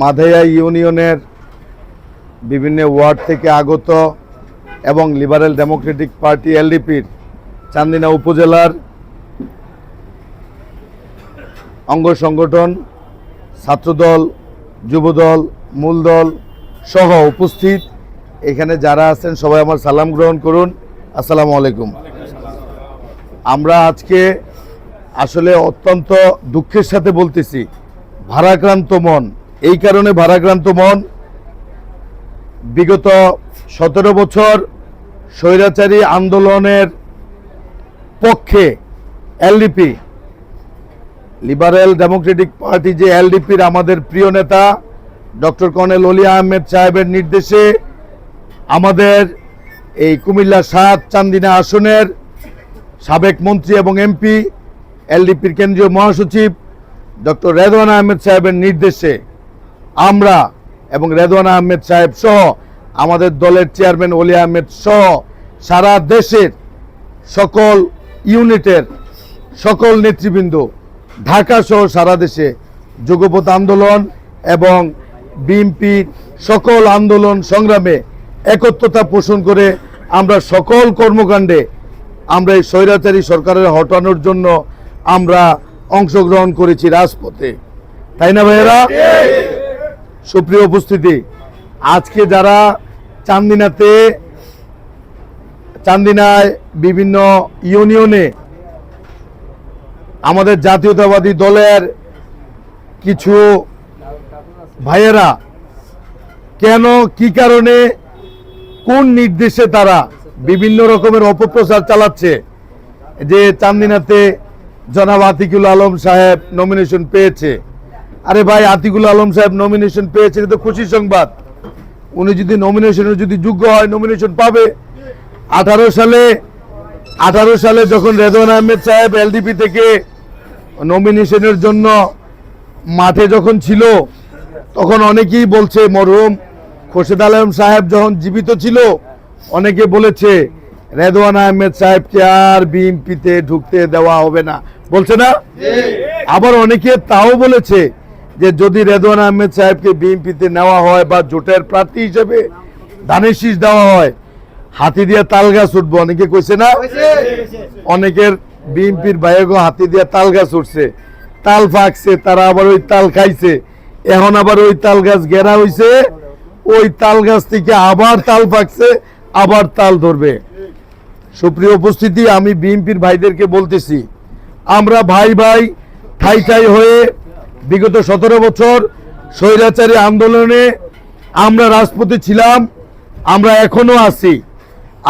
মাধেয়া ইউনিয়নের বিভিন্ন ওয়ার্ড থেকে আগত এবং লিবারেল ডেমোক্রেটিক পার্টি এলডিপির চান্দিনা উপজেলার অঙ্গ সংগঠন, ছাত্রদল, যুবদল, মূলদল সহ উপস্থিত। এখানে যারা আছেন সবাই আমার সালাম গ্রহণ করুন। আসসালামু আলাইকুম। আমরা আজকে আসলে অত্যন্ত দুঃখের সাথে বলতেছি, ভারাক্রান্ত মন। এই কারণে ভারাক্রান্ত মন। বিগত সতেরো বছর স্বৈরাচারী আন্দোলনের পক্ষে এলডিপি, লিবারেল ডেমোক্রেটিক পার্টি যে এলডিপির আমাদের প্রিয় নেতা, ডক্টর কর্নেল অলি আহমেদ সাহেবের নির্দেশে আমাদের এই কুমিল্লা সাত চান্দিনা আসনের সাবেক মন্ত্রী এবং এমপি, এলডিপির কেন্দ্রীয় মহাসচিব ডক্টর রেদওয়ান আহমেদ সাহেবের নির্দেশে আমরা এবং রেদওয়ান আহমেদ সাহেব সহ আমাদের দলের চেয়ারম্যান অলি আহমেদ সহ সারা দেশের সকল ইউনিটের সকল নেতৃবৃন্দ, ঢাকা সহ সারা দেশে যুগপথ আন্দোলন এবং বিএনপির সকল আন্দোলন সংগ্রামে একত্রতা পোষণ করে আমরা সকল কর্মকাণ্ডে আমরা এই স্বৈরাচারী সরকারের হটানোর জন্য আমরা অংশগ্রহণ করেছি রাজপথে। তাই না ভাইয়েরা? সুপ্রিয় উপস্থিতি, আজকে যারা চান্দিনাতে, চান্দিনায় বিভিন্ন ইউনিয়নে আমাদের জাতীয়তাবাদী দলের কিছু ভাইয়েরা, কেন, কি কারণে, কোন নির্দেশে তারা বিভিন্ন রকমের অপপ্রচার চালাচ্ছে? যে চান্দিনাতে জনাব আতিকুল আলম সাহেব নমিনেশন পেয়েছে। আরে ভাই আতিকুল আলম সাহেব নমিনেশন পেয়েছে এটা তো খুশির সংবাদ। উনি যদি নমিনেশনের যদি যোগ্য হয় নমিনেশন পাবে। আঠারো সালে আঠারো সালে যখন রেদওয়ান আহমেদ সাহেব এলডিপি থেকে নমিনেশনের জন্য মাঠে যখন ছিল তখন অনেকেই বলছে মরহুম খোরশেদ আলম সাহেব যখন জীবিত ছিল অনেকে বলেছে রেদওয়ান আহমেদ সাহেবকে আর বিএনপিতে ঢুকতে দেওয়া হবে না। বলছে না? আবার অনেকে তাও বলেছে যে যদি রেদওয়ান আহমেদ সাহেবকে বিএনপিতে নেওয়া হয় বা জোটের প্রার্থী হিসেবে ধানের শীষ দেওয়া হয়, হাতি দিয়ে তাল গাছ উঠবো। অনেকে কইছে না? অনেকের বিএনপির বাইরে হাতি দিয়ে তাল গাছ উঠছে। তাল ফাঁকছে, তারা আবার ওই তাল খাইছে। এখন আবার ওই তাল গাছ ঘেরা হইছে। ওই তাল গাছ থেকে আবার তাল ফাঁকছে, আবার তাল ধরবে। সুপ্রিয় উপস্থিতি, আমি বিএনপির ভাইদেরকে বলতেছি, আমরা ভাই ভাই, ঠাই ঠাই হয়ে বিগত সতেরো বছর স্বৈরাচারী আন্দোলনে আমরা রাজপথে ছিলাম আমরা এখনও আছি।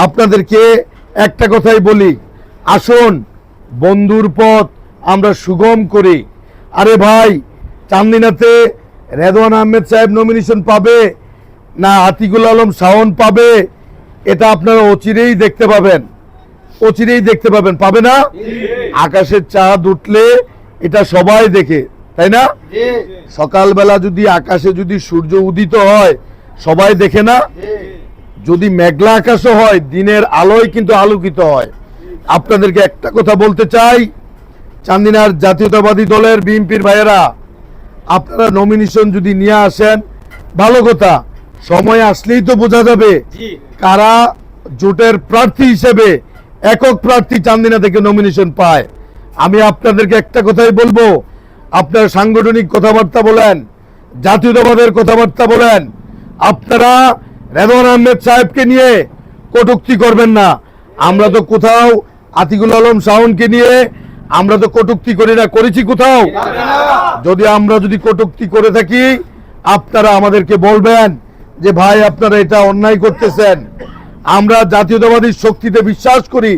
আপনাদেরকে একটা কথাই বলি আসুন বন্ধুর পথ আমরা সুগম করি। আরে ভাই চান্দিনাতে রেদওয়ান আহমেদ সাহেব নমিনেশন পাবে না আতিকুল আলম শাওন পাবে এটা আপনারা অচিরেই দেখতে পাবেন। অচিরেই দেখতে পাবেন পাবে না? আকাশের চাঁদ উঠলে এটা সবাই দেখে। তাই না? সকালবেলা যদি আকাশে যদি সূর্য উদিত হয় সবাই দেখে না? যদি মেঘলা আকাশও হয় দিনের আলোয় কিন্তু আলোকিত হয়। আপনাদেরকে একটা কথা বলতে চাই চান্দিনার জাতীয়তাবাদী দলের বিএনপির ভাইয়েরা আপনারা নমিনেশন যদি নিয়ে আসেন ভালো কথা সময় আসলেই তো বোঝা যাবে কারা জোটের প্রার্থী হিসেবে একক প্রার্থী চান্দিনা থেকে নমিনেশন পায়। আমি আপনাদেরকে একটা কথাই বলব আপনারা সাংগঠনিক কথাবার্তা বলেন, জাতীয়তাবাদের কথাবার্তা বলেন, আপনারা রেদওয়ান আহমেদ সাহেবকে নিয়ে কটুক্তি করবেন না। আমরা তো কোথাও আতিকুল আলম শাওনকে নিয়ে আমরা তো কটুক্তি করি না, করেছি কোথাও? যদি আমরা যদি কটুক্তি করে থাকি, আপনারা আমাদেরকে বলবেন যে, ভাই, আপনারা এটা অন্যায় করতেছেন। আমরা জাতীয়তাবাদী শক্তিতে বিশ্বাস করি।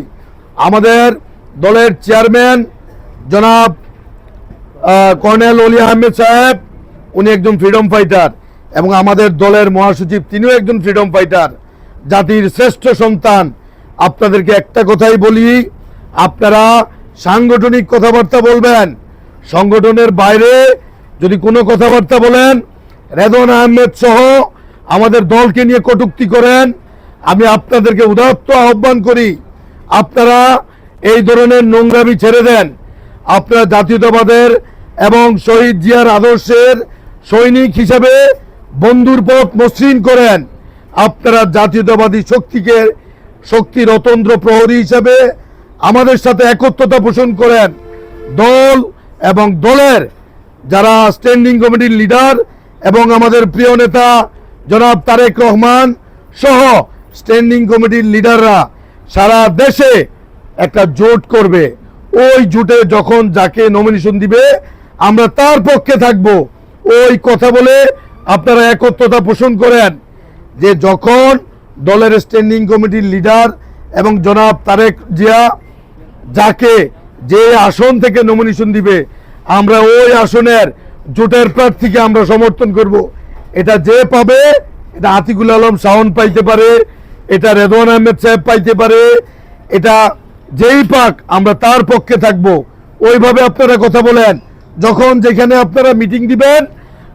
আমাদের দলের চেয়ারম্যান জনাব কর্নেল অলি আহমেদ সাহেব, উনি একজন ফ্রিডম ফাইটার এবং আমাদের দলের মহাসচিব, তিনিও একজন ফ্রিডম ফাইটার জাতির শ্রেষ্ঠ সন্তান। আপনাদেরকে একটা কথাই বলি, আপনারা সাংগঠনিক কথাবার্তা বলবেন, সংগঠনের বাইরে যদি কোনো কথাবার্তা বলেন রেদন আহমেদ সহ আমাদের দলকে নিয়ে কটুক্তি করেন, আমি আপনাদেরকে উদাত্ত আহ্বান করি, আপনারা এই ধরনের নোংরামি ছেড়ে দেন। আপনারা জাতীয়তাবাদের এবং শহীদ জিয়ার আদর্শের সৈনিক হিসেবে বন্ধুর পথ মসৃণ করেন। আপনারা জাতীয়তাবাদী শক্তিকে শক্তির অতন্ত্র প্রহরী হিসেবে আমাদের সাথে একত্রতা পোষণ করেন। দল এবং দলের যারা স্ট্যান্ডিং কমিটির লিডার এবং আমাদের প্রিয় নেতা জনাব তারেক রহমান সহ স্ট্যান্ডিং কমিটির লিডাররা সারা দেশে একটা জোট করবে। ওই জুটে যখন যাকে নমিনেশন দিবে, আমরা তার পক্ষে থাকব। ওই কথা বলে আপনারা একত্রতা পোষণ করেন যে যখন দলের স্ট্যান্ডিং কমিটির লিডার এবং জনাব তারেক জিয়া যাকে যে আসন থেকে নমিনেশন দিবে, আমরা ওই আসনের জোটের প্রার্থীকে আমরা সমর্থন করব। এটা যে পাবে, এটা আতিকুল আলম শাওন পাইতে পারে, এটা রেদওয়ান আহমেদ সাহেব পাইতে পারে, এটা যেই পাক, আমরা তার পক্ষে থাকব। ওইভাবে আপনারা কথা বলেন। যখন যেখানে আপনারা মিটিং দিবেন,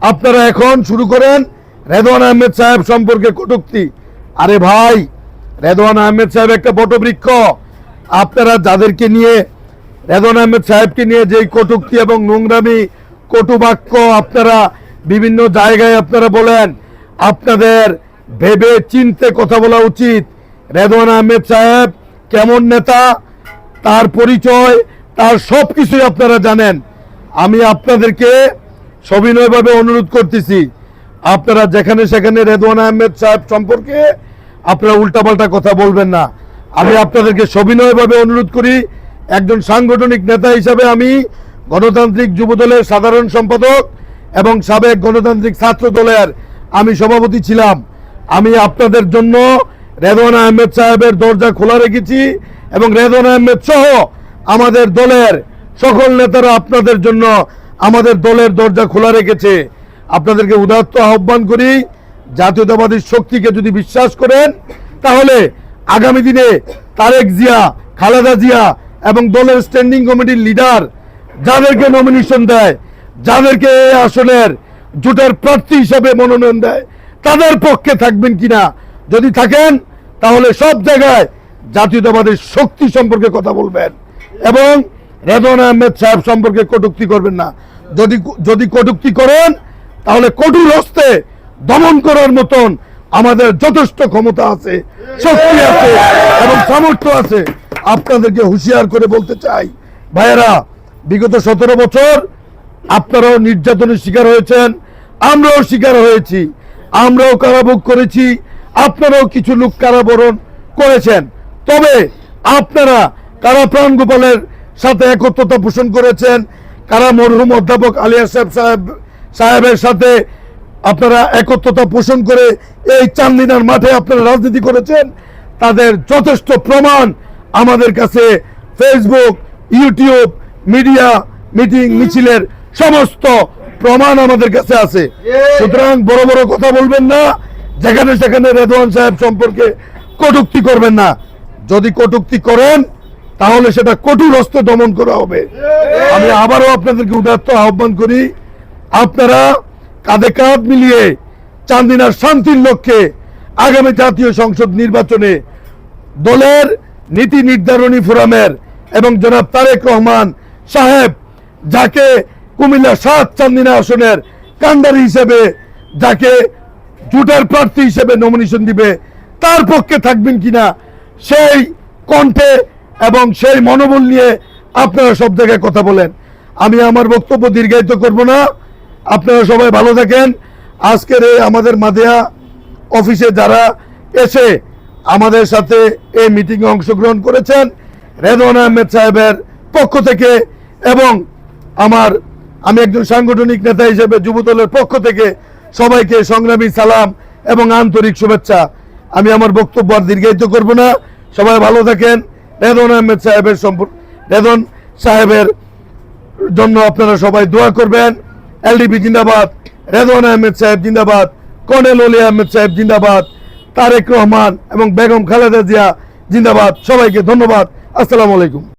আপনারা এখন শুরু করেন রেদওয়ান আহমেদ সাহেব সম্পর্কে কটুক্তি। আরে ভাই, রেদওয়ান আহমেদ সাহেব একটা বটবৃক্ষ। আপনারা যাদেরকে নিয়ে, রেদওয়ান আহমেদ সাহেবকে নিয়ে যেই কটুক্তি এবং নোংরামি, কটু বাক্য আপনারা বিভিন্ন জায়গায় আপনারা বলেন, আপনাদের ভেবে চিনতে কথা বলা উচিত। রেদওয়ান আহমেদ সাহেব কেমন নেতা? পরিচয়, তার সব কিছুই আপনারা জানেন। আমি আপনাদেরকে সবিনয়ভাবে অনুরোধ করতেছি। আপনারা যেখানে সেখানে রেদওয়ান আহমেদ সাহেব সম্পর্কে আপনারা উল্টাপাল্টা কথা বলবেন না। আমি আপনাদেরকে সবিনয়ভাবে অনুরোধ করি, একজন সাংগঠনিক নেতা হিসাবে আমি গণতান্ত্রিক যুবদলের সাধারণ সম্পাদক এবং সাবেক গণতান্ত্রিক ছাত্র দলের আমি সভাপতি ছিলাম। আমি আপনাদের জন্য রেদওয়ান আহমেদ সাহেবের দরজা খোলা রেখেছি এবং রেদওয়ান আহমেদ সহ আমাদের দলের সকল নেতারা আপনাদের জন্য আমাদের দলের দরজা খোলা রেখেছে। আপনাদেরকে উদাত্ত আহ্বান করি, জাতীয়তাবাদী শক্তিকে যদি বিশ্বাস করেন, তাহলে আগামী দিনে তারেক জিয়া, খালেদা জিয়া এবং দলের স্ট্যান্ডিং কমিটির লিডার যাদেরকে নমিনেশন দেয়, যাদেরকে এই আসনের জোটের প্রার্থী হিসাবে মনোনয়ন দেয়, তাদের পক্ষে থাকবেন কিনা? যদি থাকেন, তাহলে সব জায়গায় জাতীয়তাবাদের শক্তি সম্পর্কে কথা বলবেন এবং রেদন আহমেদ সাহেব সম্পর্কে কটুক্তি করবেন না। যদি যদি কটুক্তি করেন, তাহলে কঠোর হস্তে দমন করার মতন আমাদের যথেষ্ট ক্ষমতা আছে, শক্তি আছে এবং সামর্থ্য আছে। আপনাদেরকে হুঁশিয়ার করে বলতে চাই, ভাইয়েরা, বিগত সতেরো বছর আপনারাও নির্যাতনের শিকার হয়েছেন, আমরাও শিকার হয়েছি, আমরাও কারাভোগ করেছি আপনারাও কিছু লোক কারাবরণ করেছেন। তবে আপনারা কারা প্রাণ গোপালের সাথে একত্রতা পোষণ করেছেন? কারা মরহুম অধ্যাপক আলিয়া সাহেব সাহেব সাহেবের সাথে আপনারা একত্রতা পোষণ করে এই চান্দিনার মাঠে আপনারা রাজনীতি করেছেন? তাদের যথেষ্ট প্রমাণ আমাদের কাছে ফেসবুক ইউটিউব মিডিয়া মিটিং মিছিলের সমস্ত প্রমাণ আমাদের কাছে আছে। সুতরাং বড় বড় কথা বলবেন না। যেখানে সেখানে রেদওয়ান সাহেব সম্পর্কে কটুক্তি করবেন না। যদি কটুক্তি করেন, তাহলে সেটা কঠোর হস্তে দমন করা হবে। আমি আবারও আপনাদেরকে উদাত্ত আহ্বান করি, আপনারা কাঁধে কাঁধ মিলিয়ে চান্দিনার শান্তির লক্ষ্যে আগামী জাতীয় সংসদ নির্বাচনে দলের নীতি নির্ধারণী ফোরামের এবং জনাব তারেক রহমান সাহেব যাকে কুমিল্লা সাত চান্দিনা আসনের কান্ডারি হিসেবে যাকে জোটের প্রার্থী হিসেবে নমিনেশন দিবে, তার পক্ষে থাকবেন কিনা, সেই কণ্ঠে এবং সেই মনোবল নিয়ে আপনারা সব জায়গায় কথা বলেন। আমি আমার বক্তব্য দীর্ঘায়িত করব না। আপনারা সবাই ভালো থাকেন। আজকের এই আমাদের মাদেয়া অফিসে যারা এসে আমাদের সাথে এই মিটিংয়ে অংশগ্রহণ করেছেন, রেদওয়ান আহমেদ সাহেবের পক্ষ থেকে এবং আমার, আমি একজন সাংগঠনিক নেতা হিসেবে যুবদলের পক্ষ থেকে সবাইকে সংগ্রামী সালাম এবং আন্তরিক শুভেচ্ছা। আমি আমার বক্তব্য আর দীর্ঘায়িত করব না। সবাই ভালো থাকেন। রেদন আহমেদ সাহেবের সম্পর্ক রেদন সাহেবের জন্য আপনারা সবাই দোয়া করবেন। এলডিপি জিন্দাবাদ রেদওয়ান আহমেদ সাহেব জিন্দাবাদ, কর্নেল অলি আহমেদ সাহেব জিন্দাবাদ, তারেক রহমান এবং বেগম খালেদা জিয়া জিন্দাবাদ। সবাইকে ধন্যবাদ। আসসালামু আলাইকুম।